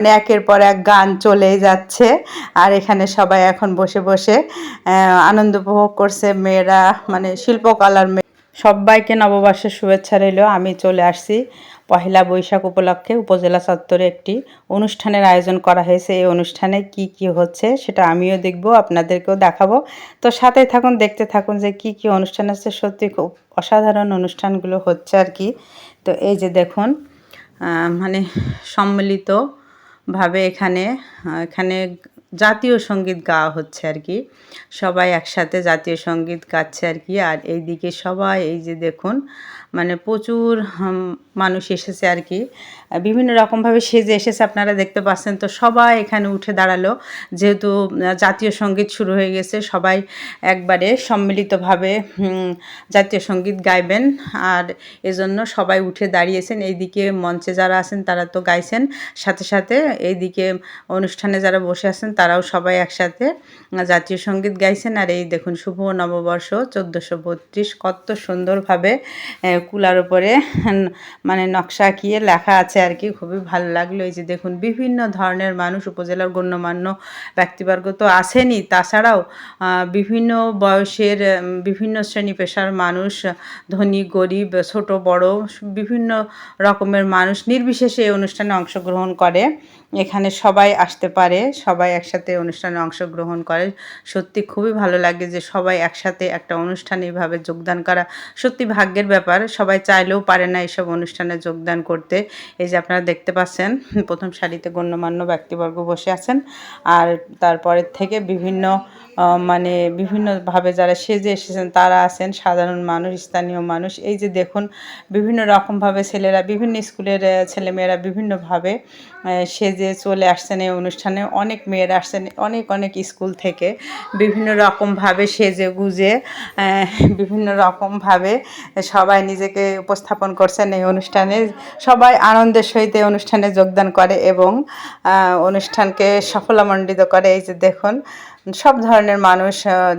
মানে একের পর এক গান চলেই যাচ্ছে। আর এখানে সবাই এখন বসে বসে আনন্দ উপভোগ করছে মেয়েরা মানে শিল্পকলার মেয়ে। সবাইকে নববর্ষের শুভেচ্ছা রইল। আমি চলে আসছি পহেলা বৈশাখ উপলক্ষে উপজেলা চত্বরে একটি অনুষ্ঠানের আয়োজন করা হয়েছে। এই অনুষ্ঠানে কি কি হচ্ছে সেটা আমিও দেখব, আপনাদেরকেও দেখাবো। তো সাথে থাকুন, দেখতে থাকুন যে কি কি অনুষ্ঠান আছে। সত্যি খুব অসাধারণ অনুষ্ঠানগুলো হচ্ছে আর কি। তো এই যে দেখুন মানে সম্মিলিত ভাবে এখানে এখানে জাতীয় সংগীত গাওয়া হচ্ছে আর কি। সবাই একসাথে জাতীয় সংগীত গাচ্ছে আর কি। আর এইদিকে সবাই এই যে দেখুন মানে প্রচুর মানুষ এসেছে আর কি। বিভিন্ন রকমভাবে সেজে এসেছে, আপনারা দেখতে পাচ্ছেন। তো সবাই এখানে উঠে দাঁড়াল। যেহেতু জাতীয় সংগীত শুরু হয়ে গেছে, সবাই একবারে সম্মিলিতভাবে জাতীয় সংগীত গাইবেন। আর এজন্য সবাই উঠে দাঁড়িয়েছেন। এইদিকে মঞ্চে যারা আছেন, তারা তো গাইছেন। সাথে সাথে এইদিকে অনুষ্ঠানে যারা বসে আছেন, তারাও সবাই একসাথে জাতীয় সংগীত গাইছেন। আর এই দেখুন, শুভ নববর্ষ, চোদ্দোশো বত্রিশ। কত সুন্দরভাবে কুলার উপরে মানে নকশা আঁকিয়ে লেখা আছে আর কি, খুবই ভালো লাগল। এই যে দেখুন, বিভিন্ন ধরনের মানুষ, উপজেলার গণ্যমান্য ব্যক্তিবর্গ তো আছেনই তাছাড়াও বিভিন্ন বয়সের বিভিন্ন শ্রেণি পেশার মানুষ, ধনী, গরিব, ছোট, বড়, বিভিন্ন রকমের মানুষ নির্বিশেষে এই অনুষ্ঠানে অংশগ্রহণ করে। এখানে সবাই আসতে পারে, সবাই একসাথে অনুষ্ঠানে অংশগ্রহণ করে। সত্যি খুবই ভালো লাগে যে সবাই একসাথে একটা অনুষ্ঠানে এভাবে যোগদান করা সত্যি ভাগ্যের ব্যাপার। সবাই চাইলেও পারে না এইসব অনুষ্ঠানে যোগদান করতে। এই যে আপনারা দেখতে পাচ্ছেন, প্রথম সারিতে গণ্যমান্য ব্যক্তিবর্গ বসে আছেন। আর তারপরের থেকে বিভিন্ন মানে বিভিন্নভাবে যারা সেজে এসেছেন, তারা আছেন, সাধারণ মানুষ, স্থানীয় মানুষ। এই যে দেখুন, বিভিন্ন রকমভাবে ছেলেরা, বিভিন্ন স্কুলের ছেলেমেয়েরা বিভিন্নভাবে সেজে চলে আসছেন এই অনুষ্ঠানে। অনেক মেয়েরা আসছেন, অনেক অনেক স্কুল থেকে। বিভিন্ন রকমভাবে সেজে গুজে বিভিন্ন রকমভাবে সবাই নিজেকে উপস্থাপন করছেন এই অনুষ্ঠানে। সবাই আনন্দের সহিত এই অনুষ্ঠানে যোগদান করে এবং অনুষ্ঠানকে সফলমণ্ডিত করে। এই যে দেখুন সব ধরনের মানুষ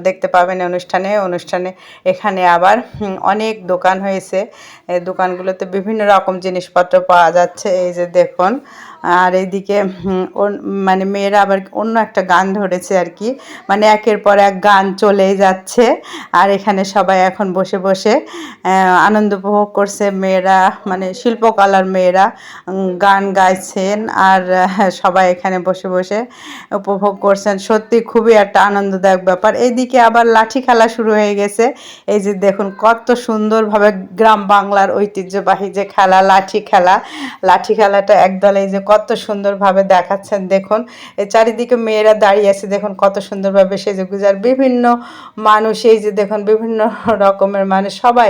দেখতে পাবেন অনুষ্ঠানে অনুষ্ঠানে এখানে আবার অনেক দোকান হয়েছে। দোকানগুলোতে বিভিন্ন রকম জিনিসপত্র পাওয়া যাচ্ছে, এই যে দেখুন। আর এইদিকে মানে মেয়েরা আবার অন্য একটা গান ধরেছে আর কি। মানে একের পর এক গান চলেই যাচ্ছে। আর এখানে সবাই এখন বসে বসে আনন্দ উপভোগ করছে মেয়েরা মানে শিল্পকলার মেয়েরা গান গাইছেন। আর সবাই এখানে বসে বসে উপভোগ করছেন। সত্যি খুবই একটা আনন্দদায়ক ব্যাপার। এইদিকে আবার লাঠি খেলা শুরু হয়ে গেছে। এই যে দেখুন, কত সুন্দরভাবে গ্রাম বাংলার ঐতিহ্যবাহী যে খেলা, লাঠি খেলা, লাঠি খেলাটা একদল এই যে কত সুন্দরভাবে দেখাচ্ছেন, দেখুন। এই চারিদিকে মেয়েরা দাঁড়িয়ে আছে, দেখুন কত সুন্দরভাবে সেজে গুজার বিভিন্ন মানুষ, এই যে দেখুন, বিভিন্ন রকমের মানুষ, সবাই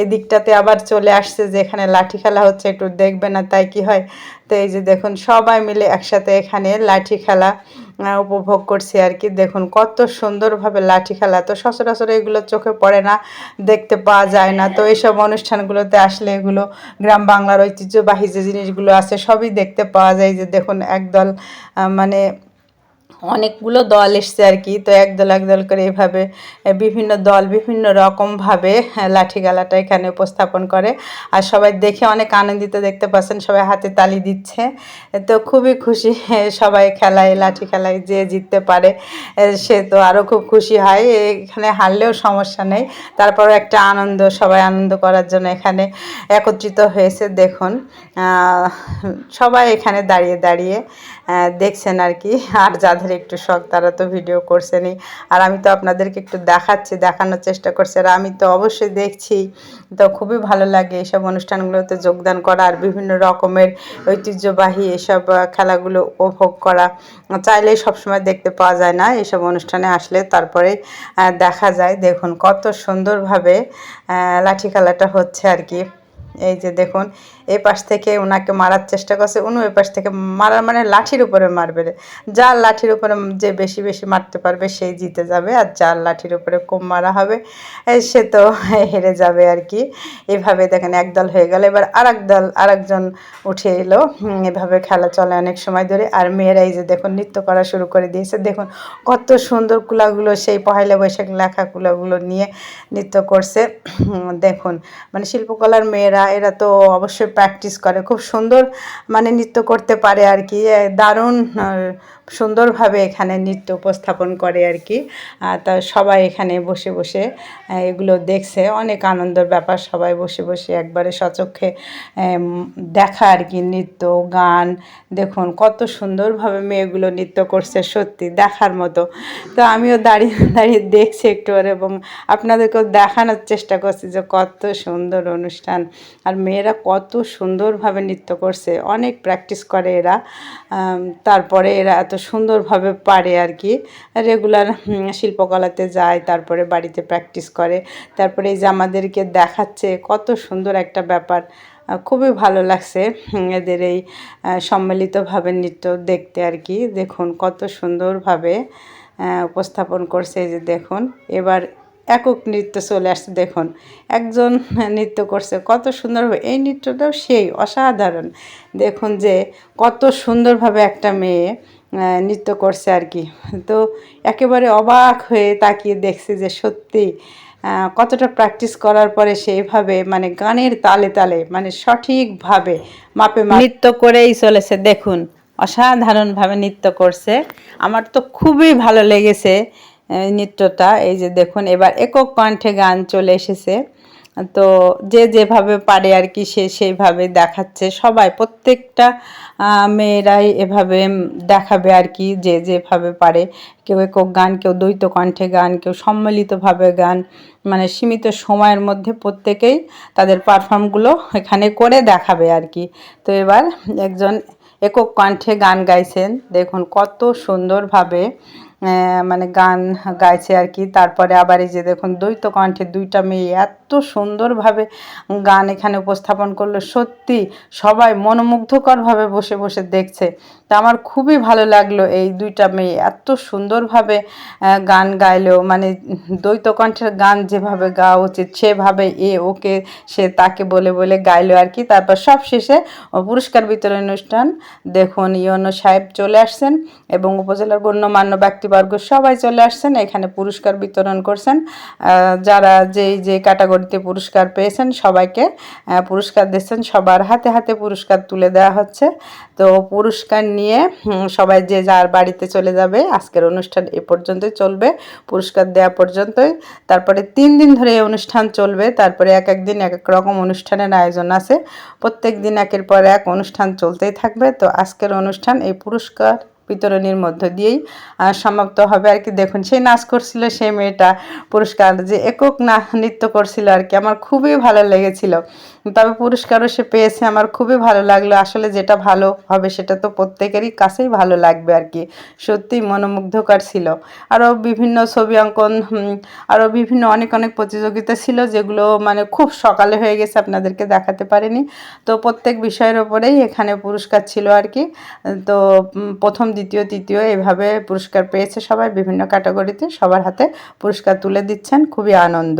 এই দিকটাতে আবার চলে আসছে যে এখানে লাঠি খেলা হচ্ছে, একটু দেখবে না তাই কি হয়। তো এই যে দেখুন, সবাই মিলে একসাথে এখানে লাঠি খেলা উপভোগ করছি আর কি। দেখুন কত সুন্দরভাবে লাঠি খেলা। তো সচরাচর এগুলো চোখে পড়ে না দেখতে পাওয়া যায় না। তো এইসব অনুষ্ঠানগুলোতে আসলে এগুলো গ্রাম বাংলার ঐতিহ্যবাহী যে জিনিসগুলো আছে সবই দেখতে পাওয়া যায় যে দেখুন একদল মানে অনেকগুলো দল এসছে আর কি তো একদল একদল করে এভাবে বিভিন্ন দল বিভিন্ন রকমভাবে আহ, লাঠি খেলাটা এখানে উপস্থাপন করে। আর সবাই দেখে অনেক আনন্দিত দেখতে পাচ্ছেন সবাই হাতে তালি দিচ্ছে। তো খুবই খুশি সবাই খেলায় লাঠি খেলায় যে জিততে পারে সে তো আরও খুব খুশি হয়। এখানে হারলেও সমস্যা নেই তারপরও একটা আনন্দ সবাই আনন্দ করার জন্য এখানে একত্রিত হয়েছে দেখুন। সবাই এখানে দাঁড়িয়ে দাঁড়িয়ে দেখছেন আর কি আর যাদের একটু শখ, তারা তো ভিডিও করছেনই। আর আমি তো আপনাদেরকে একটু দেখাচ্ছি, দেখানোর চেষ্টা করছি। আর আমি তো অবশ্যই দেখছি, তো খুবই ভালো লাগে এইসব অনুষ্ঠানগুলোতে যোগদান করা আর বিভিন্ন রকমের ঐতিহ্যবাহী এসব খেলাগুলো উপভোগ করা। চাইলেই সবসময় দেখতে পাওয়া যায় না এসব অনুষ্ঠানে আসলে, তারপরে দেখা যায়। দেখুন কত সুন্দরভাবে লাঠি খেলাটা হচ্ছে আর কি। এই যে দেখুন এই পাশ থেকে ওনাকে মারার চেষ্টা করছে, উনি ওই পাশ থেকে মারার মানে লাঠির উপরে মারবে যার লাঠির উপরে যে বেশি বেশি মারতে পারবে, সেই জিতে যাবে, আর যার লাঠির উপরে কম মারা হবে সে তো হেরে যাবে আর কি। এভাবে দেখেন একদল হয়ে গেল, এবার আর দল আর একজন উঠে এলো। এভাবে খেলা চলে অনেক সময় ধরে, আর মেয়েরাই যে দেখুন নৃত্য করা শুরু করে দিয়েছে, দেখুন কত সুন্দর কুলাগুলো, সেই পহেলা বৈশাখ লেখা কুলাগুলো নিয়ে নৃত্য করছে। দেখুন মানে শিল্পকলার মেয়েরা, এরা তো অবশ্যই প্র্যাকটিস করে খুব সুন্দর মানে নৃত্য করতে পারে আর কি দারুণ সুন্দরভাবে এখানে নৃত্য উপস্থাপন করে আর কি। তা সবাই এখানে বসে বসে এগুলো দেখছে। অনেক আনন্দের ব্যাপার, সবাই বসে বসে একবারে সচক্ষে দেখা আর কি নৃত্য, গান। দেখুন, কত সুন্দরভাবে মেয়েগুলো নৃত্য করছে, সত্যি দেখার মতো। তো আমিও দাঁড়িয়ে দাঁড়িয়ে দেখছি একটু এবং আপনাদেরকেও দেখানোর চেষ্টা করছি যে কত সুন্দর অনুষ্ঠান। আর মেয়েরা কত সুন্দরভাবে নৃত্য করছে। অনেক প্র্যাকটিস করে এরা। তারপরে এরা এত সুন্দরভাবে পারে আর কি রেগুলার শিল্পকলাতে যায়, তারপরে বাড়িতে প্র্যাকটিস করে, তারপরে এই যে আমাদেরকে দেখাচ্ছে কত সুন্দর একটা ব্যাপার। খুবই ভালো লাগছে এদের এই সম্মিলিতভাবে নৃত্য দেখতে আর কি দেখুন কত সুন্দরভাবে উপস্থাপন করছে এই যে দেখুন। এবার একক নৃত্য চলে আসছে, দেখুন। একজন নৃত্য করছে, কত সুন্দরভাবে, এই নৃত্যটাও সেই অসাধারণ। দেখুন যে কত সুন্দরভাবে একটা মেয়ে নৃত্য করছে আর কি। তো একেবারে অবাক হয়ে তাকিয়ে দেখছে যে সত্যি কতটা প্র্যাকটিস করার পরে সেইভাবে মানে গানের তালে তালে মানে সঠিকভাবে মাপে নৃত্য করেই চলেছে। দেখুন, অসাধারণভাবে নৃত্য করছে। আমার তো খুবই ভালো লেগেছে নৃত্যটা। এই যে দেখুন, এবার একক কণ্ঠে গান চলে এসেছে। তো যে যেভাবে পারে আর কি সে সেইভাবে দেখাচ্ছে। সবাই, প্রত্যেকটা মেয়েরাই এভাবে দেখাবে আর কি যে যেভাবে পারে। কেউ একক গান, কেউ দ্বৈত কণ্ঠে গান, কেউ সম্মিলিতভাবে গান। মানে সীমিত সময়ের মধ্যে প্রত্যেকেই তাদের পারফর্মগুলো এখানে করে দেখাবে আর কি। তো এবার একজন একক কণ্ঠে গান গাইছেন। দেখুন কত সুন্দরভাবে মানে গান গাইছে আর কি। তারপরে আবার এই যে দেখুন, দ্বৈত কণ্ঠে দুইটা মেয়ে এত সুন্দরভাবে গান এখানে উপস্থাপন করল। সত্যি সবাই মনোমুগ্ধকরভাবে বসে বসে দেখছে। তা আমার খুবই ভালো লাগল এই দুইটা মেয়ে এত সুন্দরভাবে গান গাইলো। মানে দ্বৈত কণ্ঠের গান যেভাবে গাওয়া উচিত, সেভাবে এ ওকে, সে তাকে বলে বলে গাইলো আর কি। তারপর সব শেষে পুরস্কার বিতরণ অনুষ্ঠান দেখুন ইয়নো সাহেব চলে আসছেন এবং উপজেলার গণ্যমান্য ব্যক্তিবর্গ সবাই চলে আসছেন, এখানে পুরস্কার বিতরণ করছেন। যারা যেই যে ক্যাটাগরিতে পুরস্কার পেয়েছেন, সবাইকে পুরস্কার দিচ্ছেন। সবার হাতে হাতে পুরস্কার তুলে দেওয়া হচ্ছে। তো পুরস্কার নিয়ে সবাই যে যার বাড়িতে চলে যাবে, আজকের অনুষ্ঠান এ পর্যন্তই চলবে। পুরস্কার দেওয়া পর্যন্তই। তারপরে তিন দিন ধরে এই অনুষ্ঠান চলবে। তারপরে এক এক দিন, এক এক রকম অনুষ্ঠানের আয়োজন আছে। প্রত্যেক দিন একের পর এক অনুষ্ঠান চলতেই থাকবে। তো আজকের অনুষ্ঠান এই পুরস্কার বিতরণীর মধ্য দিয়েই সমাপ্ত হবে আর কি। দেখুন, সেই নাচ করছিল সেই মেয়েটা, পুরস্কার যে একক না, নৃত্য করছিল আর কি, আমার খুবই ভালো লেগেছিল। তবে পুরস্কারও সে পেয়েছে, আমার খুবই ভালো লাগল। আসলে যেটা ভালো হবে সেটা তো প্রত্যেকেরই কাছেই ভালো লাগবে আর কি সত্যি মনোমুগ্ধকর ছিল। আরও বিভিন্ন ছবি অঙ্কন আরও বিভিন্ন অনেক অনেক প্রতিযোগিতা ছিল, যেগুলো মানে খুব সকালে হয়ে গেছে, আপনাদেরকে দেখাতে পারিনি। তো প্রত্যেক বিষয়ের ওপরেই এখানে পুরস্কার ছিল আর কি। তো প্রথম দ্বিতীয়, তৃতীয় এভাবে পুরস্কার পেয়েছে সবাই। বিভিন্ন ক্যাটাগরিতে সবার হাতে পুরস্কার তুলে দিচ্ছেন। খুবই আনন্দ।